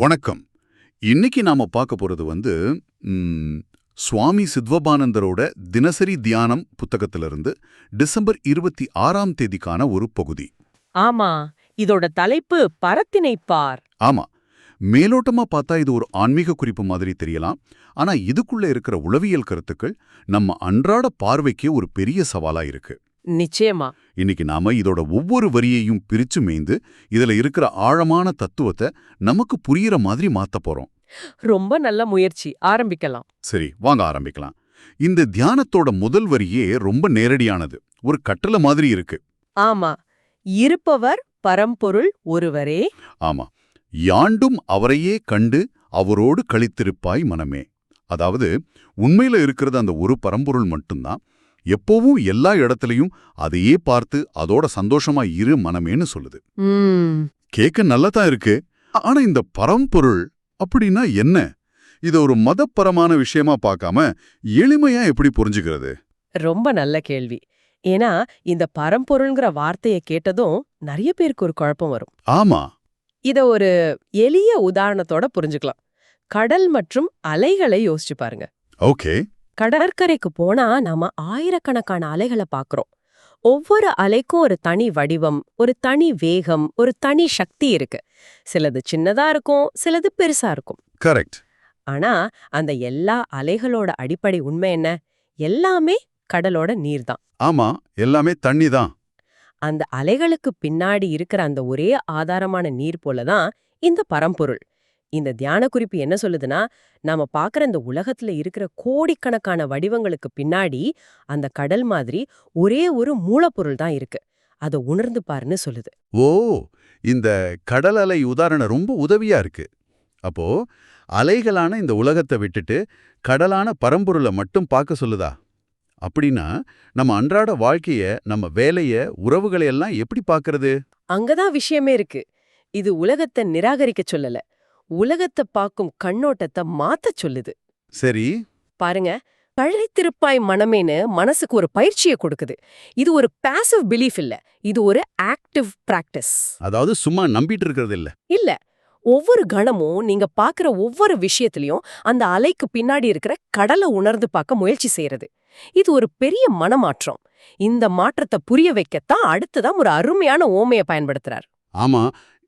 வணக்கம். இன்னைக்கு நாம பார்க்க போறது வந்து சுவாமி சித்வபானந்தரோட தினசரி தியானம் புத்தகத்திலிருந்து டிசம்பர் இருபத்தி ஆறாம் தேதிக்கான ஒரு பகுதி. ஆமா இதோட தலைப்பு பரத்தினை பார். ஆமா மேலோட்டமா பார்த்தா இது ஒரு ஆன்மீக குறிப்பு மாதிரி தெரியலாம். ஆனா இதுக்குள்ள இருக்கிற உளவியல் கருத்துக்கள் நம்ம அன்றாட பார்வைக்கே ஒரு பெரிய சவாலா இருக்கு. நிச்சயமா. இன்னைக்கு நாம இதோட ஒவ்வொரு வரியையும் பிரிச்சு மேய்ந்து இதுல இருக்கிற ஆழமான தத்துவத்தை நமக்கு புரியிற மாதிரி மாத்த போறோம். ரொம்ப நல்ல முயற்சி. ஆரம்பிக்கலாம். சரி வாங்க ஆரம்பிக்கலாம். இந்த தியானத்தோட முதல் வரியே ரொம்ப நேரடியானது. ஒரு கட்டளை மாதிரி இருக்கு. ஆமா. இருப்பவர் பரம்பொருள் ஒருவரே. ஆமா. யாண்டும் அவரையே கண்டு அவரோடு கழித்திருப்பாய் மனமே. அதாவது உண்மையில இருக்கிறது அந்த ஒரு பரம்பொருள் மட்டும்தான். எப்போவும் எல்லா இடத்துலயும் அதையே பார்த்து அதோட சந்தோஷமா இரு மனமேன்னு சொல்லுது. கேட்க நல்லதான் இருக்கு. ஆனா இந்த பரம்பொருள் அப்படின்னா என்ன? இத ஒரு மதப்பரமான விஷயமா பார்க்காம எளிமையா எப்படி புரிஞ்சுக்கிறது? ரொம்ப நல்ல கேள்வி. ஏன்னா இந்த பரம்பொருள்ங்கிற வார்த்தையை கேட்டதும் நிறைய பேருக்கு ஒரு குழப்பம் வரும். ஆமா. இத ஒரு எளிய உதாரணத்தோட புரிஞ்சுக்கலாம். கடல் மற்றும் அலைகளை யோசிச்சு பாருங்க. ஓகே. கடற்கரைக்கு போனா நாம ஆயிரக்கணக்கான அலைகளை பாக்குறோம். ஒவ்வொரு அலைக்கும் ஒரு தனி வடிவம் ஒரு தனி வேகம் ஒரு தனி சக்தி இருக்கு. சிலது சின்னதா இருக்கும் சிலது பெருசா இருக்கும். கரெக்ட் ஆனா அந்த எல்லா அலைகளோட அடிப்படை உண்மை என்ன? எல்லாமே கடலோட நீர்தான் ஆமா எல்லாமே தண்ணி தான். அந்த அலைகளுக்கு பின்னாடி இருக்கிற அந்த ஒரே ஆதாரமான நீர் போலதான் இந்த பரம்பொருள். இந்த தியான குறிப்பு என்ன சொல்லுதுன்னா நாம பாக்குற இந்த உலகத்துல இருக்கிற கோடிக்கணக்கான வடிவங்களுக்கு பின்னாடி அந்த கடல் மாதிரி ஒரே ஒரு மூலப்பொருள் தான் இருக்கு. அதை உணர்ந்து பாருன்னு சொல்லுது. ஓ! இந்த கடல் அலை உதாரணம் ரொம்ப உதவியா இருக்கு. அப்போ அலைகளான இந்த உலகத்தை விட்டுட்டு கடலான பரம்பொருளை மட்டும் பார்க்க சொல்லுதா? அப்படின்னா நம்ம அன்றாட வாழ்க்கைய நம்ம வேலைய உறவுகளை எல்லாம் எப்படி பார்க்கறது அங்கதான் விஷயமே இருக்கு. இது உலகத்தை நிராகரிக்க சொல்லல. உலகத்தை பார்க்கும் கண்ணோட்டத்தை மாத்தச் சொல்லுது. சரி. பாருங்க கழைத்திருப்பாய் மனமேன்னு மனசுக்கு ஒரு பயிற்சியை கொடுக்குது. இது ஒரு பாசிவ் பிலீஃப் இல்ல இது ஒரு ஆக்டிவ் பிராக்டிஸ் அதாவது சும்மா நம்பிட்டு இருக்கிறது இல்ல. இல்ல ஒவ்வொரு கணமும் நீங்க பாக்குற ஒவ்வொரு விஷயத்திலயும் அந்த அலைக்கு பின்னாடி இருக்கிற கடலை உணர்ந்து பார்க்க முயற்சி செய்யறது இது ஒரு பெரிய மனமாற்றம். இந்த மாற்றத்தை புரிய வைக்கத்தான் அடுத்ததான் ஒரு அருமையான ஓமையை பயன்படுத்துறார். ஆமா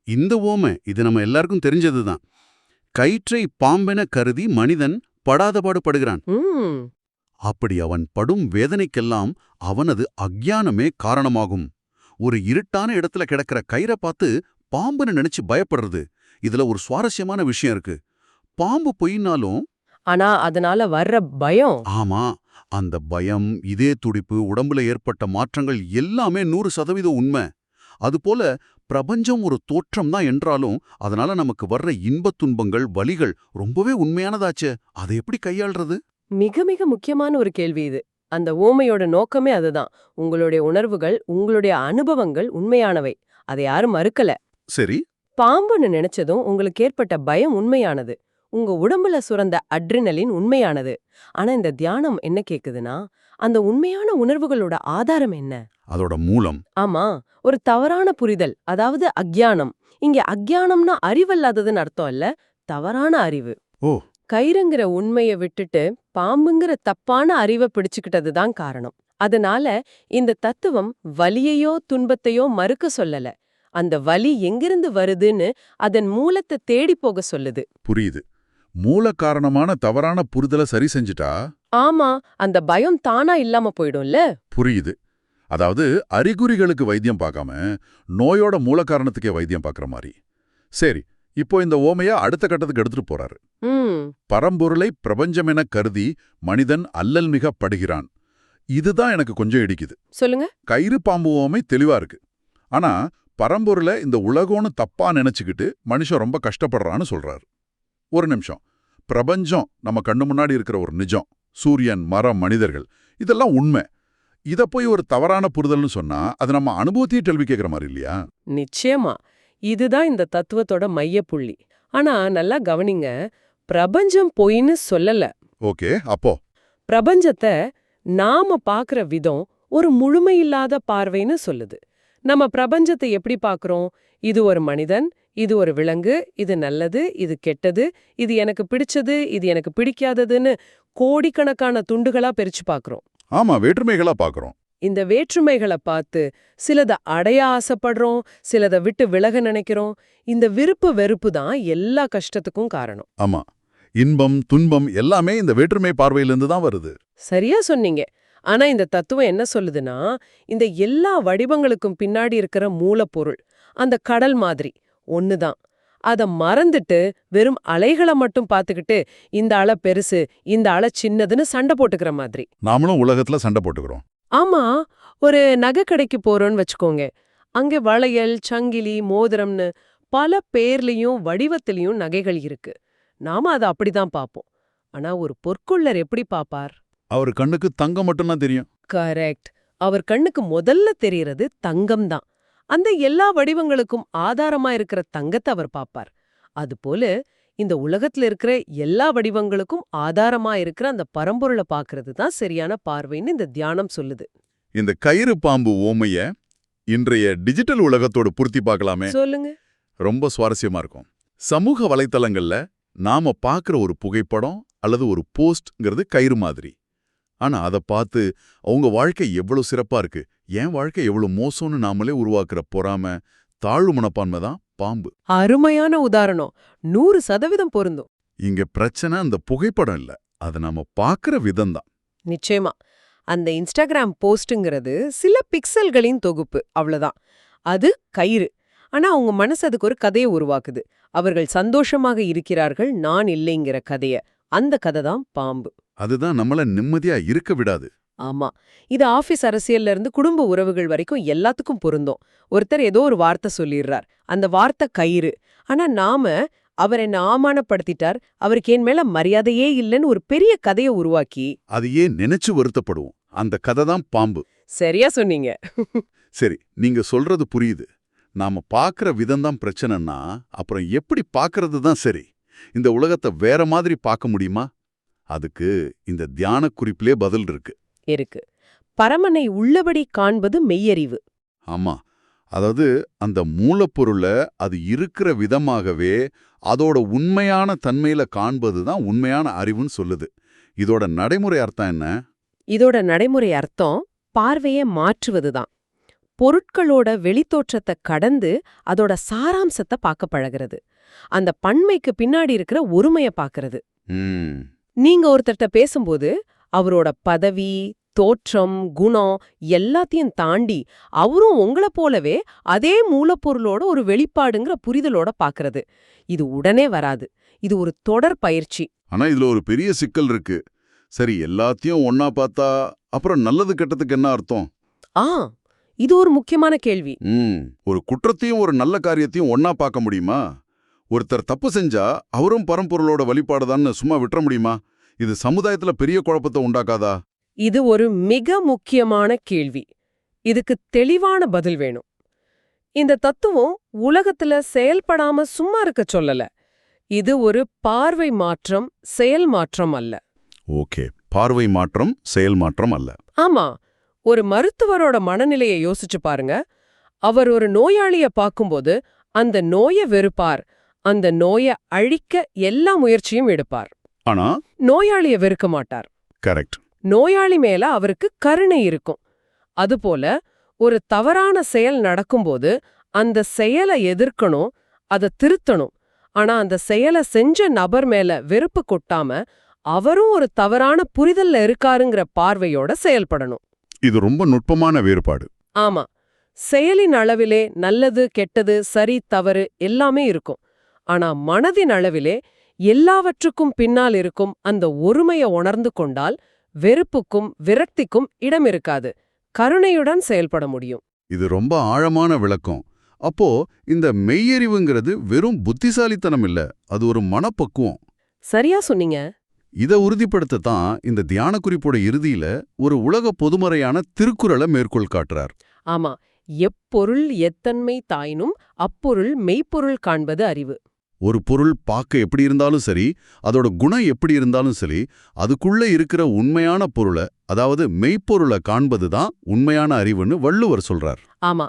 இந்த ஓமை இது நம்ம எல்லாருக்கும் தெரிஞ்சதுதான். கயிற்றை பாம்பென கருதி மனிதன் படாதபாடு படுகிறான் ம். அப்படி அவன் படும் வேதனைக்கெல்லாம் அவனது அக்ஞானமே காரணமாகும். ஒரு இருட்டான இடத்துல கிடக்கிற கயிறை பார்த்து பாம்புன்னு நினைச்சு பயப்படுறது. இதுல ஒரு சுவாரஸ்யமான விஷயம் இருக்கு. பாம்பு பொய்னாலும் ஆனா அதனால வர்ற பயம். ஆமா அந்த பயம் இதே துடிப்பு உடம்புல ஏற்பட்ட மாற்றங்கள் எல்லாமே நூறு சதவீதம் உண்மை. அதுபோல பிரபஞ்சம் ஒரு தோற்றம் தான் என்றாலும் அதனால நமக்கு வர்ற இன்பத் துன்பங்கள் வலிகள் ரொம்பவே உண்மையானதாச்சே. அதை எப்படி கையாள்றது? மிக மிக முக்கியமான ஒரு கேள்வி இது. அந்த ஓமையோட நோக்கமே அதுதான். உங்களுடைய உணர்வுகள் உங்களுடைய அனுபவங்கள் உண்மையானவை. அதை யாரும் மறுக்கல. சரி. பாம்புன்னு நினைச்சதும் உங்களுக்கு ஏற்பட்ட பயம் உண்மையானது. உங்க உடம்புல சுரந்த அட்ரினலின் உண்மையானது. ஆனா இந்த தியானம் என்ன கேக்குதுன்னா அந்த உண்மையான உணர்வுகளோட ஆதாரம் என்ன? அதோட மூலம். ஆமா ஒரு தவறான புரிதல் அதாவது அக்ஞானம். இங்க அக்ஞானம்னா அறிவல்லாததுன்னு அர்த்தம் இல்ல தவறான அறிவு. ஓ. கயிறுங்கிற உண்மைய விட்டுட்டு பாம்புங்கிற தப்பான அறிவை பிடிச்சுக்கிட்டது தான் காரணம். அதனால இந்த தத்துவம் வலியையோ துன்பத்தையோ மறுக்க சொல்லல. அந்த வலி எங்கிருந்து வருதுன்னு அதன் மூலத்தை தேடி போக சொல்லுது. புரியுது. மூல காரணமான தவறான புரிதலை சரி செஞ்சுட்டா? ஆமா அந்த பயம் தானா இல்லாம போயிடும்ல? புரியுது. அதாவது அறிகுறிகளுக்கு வைத்தியம் பார்க்காம நோயோட மூல காரணத்துக்கே வைத்தியம் பார்க்குற மாதிரி. சரி இப்போ இந்த ஓமையா அடுத்த கட்டத்துக்கு எடுத்துட்டு போறாரு. பரம்பொருளை பிரபஞ்சமென கருதி மனிதன் அல்லல் மிக படுகிறான் இதுதான் எனக்கு கொஞ்சம் இடிக்குது. சொல்லுங்க. கயிறு பாம்பு ஓமை தெளிவா இருக்கு. ஆனா பரம்பொருளை இந்த உலகம்னு தப்பா நினைச்சுக்கிட்டு மனுஷன் ரொம்ப கஷ்டப்படுறான்னு சொல்றாரு. ஒரு நிமிஷம். பிரபஞ்சம் நம்ம கண்ணு முன்னாடி இருக்கிற ஒரு நிஜம். சூரியன் மரம் மனிதர்கள். இதெல்லாம் உண்மை. இத போய் ஒரு தவறான புரிதல்னு சொன்னா அது நம்ம அனுபவத்தையே கேள்வி கேட்கிற மாதிரி இல்லையா? நிச்சயமா. இதுதான் இந்த தத்துவத்தோட மையப்புள்ளி. ஆனா நல்லா கவனிங்க. பிரபஞ்சம் பொய்ன்னு சொல்லல. ஓகே அப்போ? பிரபஞ்சத்தை நாம பாக்குற விதம் ஒரு முழுமையில்லாத பார்வைன்னு சொல்லுது. நம்ம பிரபஞ்சத்தை எப்படி பார்க்கறோம் இது ஒரு மனிதன் இது ஒரு விலங்கு இது நல்லது இது கெட்டது இது எனக்கு பிடிச்சது இது எனக்கு பிடிக்காததுன்னு கோடிக்கணக்கான துண்டுகளா பிரிச்சு பார்க்கறோம் ஆமா வேற்றுமைகளா பார்க்கறோம் இந்த வேற்றுமைகளை பார்த்து சிலத அடைய ஆசைப்படுறோம் சிலத விட்டு விலக நினைக்கிறோம். இந்த விருப்பு வெறுப்பு தான் எல்லா கஷ்டத்துக்கும் காரணம். ஆமா. இன்பம் துன்பம் எல்லாமே இந்த வேற்றுமை பார்வையிலிருந்து தான் வருது. சரியா சொன்னீங்க. ஆனா இந்த தத்துவம் என்ன சொல்லுதுன்னா இந்த எல்லா வடிவங்களுக்கும் பின்னாடி இருக்கிற மூலப்பொருள் அந்த கடல் மாதிரி ஒண்ணுதான். அத மறந்துட்டு வெறும் அலைகளை மட்டும் பார்த்துக்கிட்டு இந்த அலை பெருசு இந்த அலை சின்னதுன்னு சண்டை போட்டுக்கிற மாதிரி. நாமளும் உலகத்துல சண்டை போட்டுக்கிறோம். ஆமா ஒரு நகை கடைக்கு போறோம்னு வச்சுக்கோங்க. அங்க வளையல் சங்கிலி மோதிரம்னு பல பேர்லயும் வடிவத்திலயும் நகைகள் இருக்கு. நாம அதை அப்படிதான் பார்ப்போம். ஆனா ஒரு பொற்கொள்ளர் எப்படி பாப்பார் அவர் கண்ணுக்கு தங்கம் மட்டும்தான் தெரியும். கரெக்ட். அவர் கண்ணுக்கு முதல்ல தெரியறது தங்கம் தான் அந்த எல்லா வடிவங்களுக்கும் ஆதாரமா இருக்கிற தங்கத்தை அவர் பாப்பார் அதுபோல இந்த உலகத்துல இருக்கிற எல்லா வடிவங்களுக்கும் ஆதாரமா இருக்கிற அந்த பரம்பொருளை பார்க்கிறது தான் சரியான பார்வைன்னு இந்த தியானம் சொல்லுது. இந்த கயிறு பாம்பு ஓமைய இன்றைய டிஜிட்டல் உலகத்தோட பூர்த்தி பார்க்கலாமே. சொல்லுங்க. ரொம்ப சுவாரஸ்யமா இருக்கும். சமூக வலைத்தளங்கள்ல நாம பார்க்குற ஒரு புகைப்படம் அல்லது ஒரு போஸ்ட்ங்கிறது கயிறு மாதிரி. ஆனா அதை பார்த்து அவங்க வாழ்க்கை எவ்வளவு சிறப்பா இருக்கு. என் வாழ்க்கை எவ்வளவு மோசம்னு நாமளே உருவாக்குற பொறாம தாழ்வு மனப்பான்மை தான் பாம்பு. அருமையான உதாரணம். நூறு சதவீதம் பொருந்தும். இங்க பிரச்சனை அந்த புகைப்படம் இல்ல. அதை நாம பார்க்குற விதம் தான். நிச்சயமா. அந்த இன்ஸ்டாகிராம் போஸ்ட்ங்கிறது சில பிக்சல்களின் தொகுப்பு அவ்வளவுதான். அது கயிறு. ஆனா அவங்க மனசு அதுக்கு ஒரு கதையை உருவாக்குது. அவர்கள் சந்தோஷமாக இருக்கிறார்கள் நான் இல்லைங்கிற கதைய. அந்த கதை தான் பாம்பு. அதுதான் நம்மள நிம்மதியா இருக்க விடாது. ஆமா. இது ஆபீஸ் அரசியல்ல இருந்து குடும்ப உறவுகள் வரைக்கும் எல்லாத்துக்கும் பொருந்தும். ஒருத்தர் ஏதோ ஒரு வார்த்தை சொல்லிடுறார் அந்த வார்த்தை கயிறு. ஆனா நாம அவர் என்ன அவமானப்படுத்திட்டார். அவருக்கு என் மேல மரியாதையே இல்லைன்னு ஒரு பெரிய கதையை உருவாக்கி அதையே நினைச்சு வருத்தப்படுவோம்? அந்த கதை தான் பாம்பு. சரியா சொன்னீங்க. சரி நீங்க சொல்றது புரியுது. நாம பார்க்குற விதம் தான் பிரச்சனைன்னா அப்புறம் எப்படி பார்க்கறது தான் சரி? இந்த உலகத்தை வேற மாதிரி பார்க்க முடியுமா? அதுக்கு இந்த தியான குறிப்பிலே பதில் இருக்கு. இருக்கு. பரமனை உள்ளபடி காண்பது மெய்யறிவு. ஆமா. அதாவது அந்த மூலப்பொருளை அது இருக்கிற விதமாகவே அதோட உண்மையான தன்மையில காண்பது தான் உண்மையான அறிவுன்னு சொல்லுது. இதோட நடைமுறை அர்த்தம் என்ன? இதோட நடைமுறை அர்த்தம் பார்வையை மாற்றுவதுதான் பொருட்களோட வெளித்தோற்றத்தை கடந்து அதோட சாராம்சத்தை பார்க்க பழகிறது. அந்த பன்மைக்கு பின்னாடி இருக்கிற ஒருமையை பார்க்கறது. நீங்க ஒருத்தர்ட்ட பேசும்போது அவரோட பதவி தோற்றம் குணம் எல்லாத்தையும் தாண்டி அவரும் உங்கள போலவே அதே மூலப்பொருளோட ஒரு வெளிப்பாடுங்கிற புரிதலோட பார்க்கறது இது உடனே வராது. இது ஒரு தொடர் பயிற்சி. ஆனா இதுல ஒரு பெரிய சிக்கல் இருக்கு. சரி எல்லாத்தையும் ஒன்னா பார்த்தா அப்புறம் நல்லது கெட்டதுக்கு என்ன அர்த்தம்? ஆ இது ஒரு முக்கியமான கேள்வி. ஒரு குற்றத்தையும் ஒரு நல்ல காரியத்தையும் ஒன்னா பார்க்க முடியுமா? ஒருத்தர் தப்பு செஞ்சா அவரும் பரம்பொருளோட வழிபாடுதான்னு சும்மா விட்டுற முடியுமா? இது சமுதாயத்துல பெரிய குழப்பத்தை உண்டாக்காதா? இது ஒரு மிக முக்கியமான கேள்வி. இதுக்கு தெளிவான பதில் வேணும். இந்த தத்துவம் உலகத்துல செயல்படாம சும்மா இருக்க சொல்லல. இது ஒரு பார்வை மாற்றம் செயல் மாற்றம் அல்ல. ஓகே. பார்வை மாற்றம் செயல் மாற்றம் அல்ல. ஆமா. ஒரு மருத்துவரோட மனநிலையை யோசிச்சு பாருங்க. அவர் ஒரு நோயாளிய பார்க்கும்போது அந்த நோயை வெறுப்பார். அந்த நோயை அழிக்க எல்லா முயற்சியும் எடுப்பார். ஆனா? நோயாளிய வெறுக்க மாட்டார். கரெக்ட் நோயாளி மேல அவருக்கு கருணை இருக்கும். அதுபோல ஒரு தவறான செயல் நடக்கும்போது அந்த செயலை எதிர்க்கணும் அதை திருத்தணும். ஆனா அந்த செயலை செஞ்ச நபர் மேல வெறுப்பு கொட்டாம அவரும் ஒரு தவறான புரிதல்ல இருக்காருங்கிற பார்வையோட செயல்படணும். இது ரொம்ப நுட்பமான வேறுபாடு. ஆமா. செயலின் அளவிலே நல்லது கெட்டது சரி தவறு எல்லாமே இருக்கும். ஆனா மனதின் அளவிலே எல்லாவற்றுக்கும் பின்னால் இருக்கும் அந்த ஒருமையை உணர்ந்து கொண்டால் வெறுப்புக்கும் விரக்திக்கும் இடம் இருக்காது. கருணையுடன் செயல்பட முடியும். இது ரொம்ப ஆழமான விளக்கம். அப்போ இந்த மெய்யறிவுங்கிறது வெறும் புத்திசாலித்தனம் இல்ல அது ஒரு மனப்பக்குவம். சரியா சொன்னீங்க. இதை உறுதிப்படுத்த தான் இந்த தியான குறிப்போட இறுதியில ஒரு உலக பொதுமறையான திருக்குறளை மேற்கோள் காட்டுறார். ஆமா எப்பொருள் எத்தன்மை தாயினும் அப்பொருள் மெய்ப்பொருள் காண்பது அறிவு. ஒரு பொருள் பார்க்க எப்படி இருந்தாலும் சரி அதோட குணம் எப்படி இருந்தாலும் சரி அதுக்குள்ள இருக்கிற உண்மையான பொருளை அதாவது மெய்ப்பொருளை காண்பது தான் உண்மையான அறிவுன்னு வள்ளுவர் சொல்றார். ஆமா.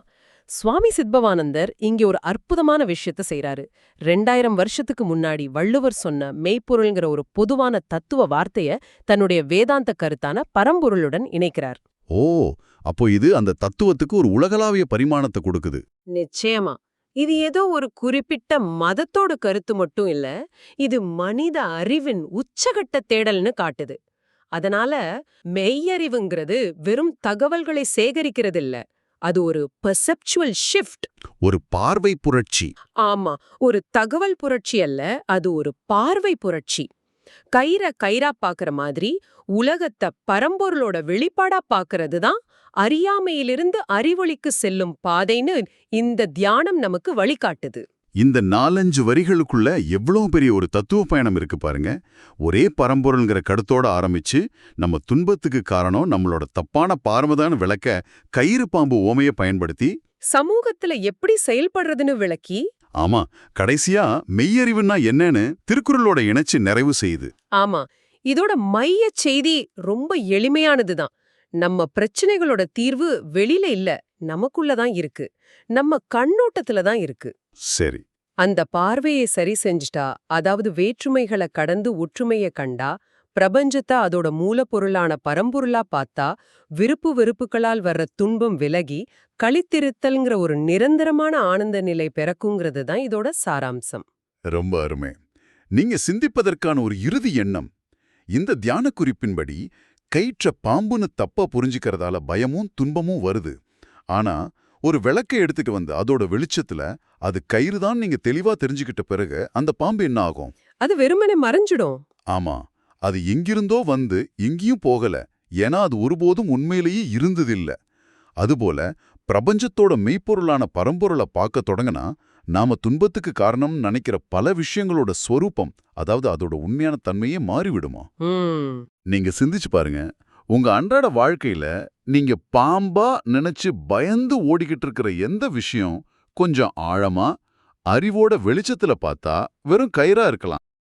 சுவாமி சித்பவானந்தர் இங்க ஒரு அற்புதமான விஷயத்த செய்றாரு. ரெண்டாயிரம் வருஷத்துக்கு முன்னாடி வள்ளுவர் சொன்ன மெய்ப்பொருள்ங்கிற ஒரு பொதுவான தத்துவ வார்த்தைய தன்னுடைய வேதாந்த கருத்தான பரம்பொருளுடன் இணைக்கிறார். ஓ! அப்போ இது அந்த தத்துவத்துக்கு ஒரு உலகளாவிய பரிமாணத்தை கொடுக்குது. நிச்சயமா. இது ஏதோ ஒரு குறிப்பிட்ட மதத்தோட கருத்து மட்டும் இல்ல இது மனித அறிவின் உச்சகட்ட தேடல்னு காட்டுது. அதனால மெய்யறிவுங்கிறது வெறும் தகவல்களை சேகரிக்கிறது இல்ல அது ஒரு பெர்செப்சுவல் ஷிஃப்ட் ஒரு பார்வை புரட்சி. ஆமா ஒரு தகவல் புரட்சி அல்ல அது ஒரு பார்வை புரட்சி. கயிற கயிறா பாக்குற மாதிரி உலகத்தை பரம்பொருளோட வெளிப்பாடா பாக்குறது தான் அறியாமையிலிருந்து அறிவொளிக்கு செல்லும் பாதைன்னு இந்த தியானம் நமக்கு வழிகாட்டுது. இந்த நாலஞ்சு வரிகளுக்குள்ள எவ்வளவு பெரிய ஒரு தத்துவ பயணம் இருக்கு பாருங்க. ஒரே பரம்பொருள்ங்கிற கருத்தோட ஆரம்பிச்சு நம்ம துன்பத்துக்கு காரணம் நம்மளோட தப்பான பார்மதான விளக்க கயிறு பாம்பு ஓமைய பயன்படுத்தி. சமூகத்துல எப்படி செயல்படுறதுன்னு விளக்கி. ஆமா கடைசியா மெய்யறிவுன்னா என்னன்னு திருக்குறளோட இணைச்சு நிறைவு செய்யுது. ஆமா இதோட மைய செய்தி ரொம்ப எளிமையானதுதான். நம்ம பிரச்சனைகளோட தீர்வு வெளியில இல்ல நமக்குள்ள தான் இருக்கு. நம்ம கண்ணோட்டத்துல தான் இருக்கு. சரி. அந்த பார்வையை சரி செஞ்சுட்டா அதாவது வேற்றுமைகளை கடந்து ஒற்றுமைய கண்டா பிரபஞ்சத்தை அதோட மூலப்பொருளான பரம்பொருளா பார்த்தா விருப்பு வெறுப்புகளால் வர்ற துன்பம் விலகி களித்திருத்தல்ங்கிற ஒரு நிரந்தரமான ஆனந்த நிலை பிறக்குங்கிறது தான் இதோட சாராம்சம். ரொம்ப அருமை. நீங்க சிந்திப்பதற்கான ஒரு இறுதி எண்ணம். இந்த தியான குறிப்பின்படி கயிற்ற பாம்புன்னு தப்பா புரிஞ்சுக்கிறதால பயமும் துன்பமும் வருது. ஆனா ஒரு விளக்கை எடுத்துட்டு வந்து அதோட வெளிச்சத்துல அது கயிறு தான் நீங்க தெளிவா தெரிஞ்சுக்கிட்ட பிறகு அந்த பாம்பு என்ன ஆகும்? அது வெறுமனே மறைஞ்சிடும். ஆமா அது எங்கிருந்தோ வந்து எங்கேயும் போகல. ஏன்னா அது ஒருபோதும் உண்மையிலேயே இருந்ததில்ல. அதுபோல பிரபஞ்சத்தோட மெய்ப்பொருளான பரம்பொருளை பார்க்க தொடங்கினா நாம துன்பத்துக்கு காரணம் நினைக்கிற பல விஷயங்களோட ஸ்வரூபம் அதாவது அதோட உண்மையான தன்மையே மாறிவிடுமா? நீங்க சிந்திச்சு பாருங்க. உங்க அன்றாட வாழ்க்கையில நீங்க பாம்பா நினைச்சு பயந்து ஓடிக்கிட்டு இருக்கிற எந்த விஷயம் கொஞ்சம் ஆழமா அறிவோட வெளிச்சத்துல பார்த்தா வெறும் கயிறா இருக்கலாம்.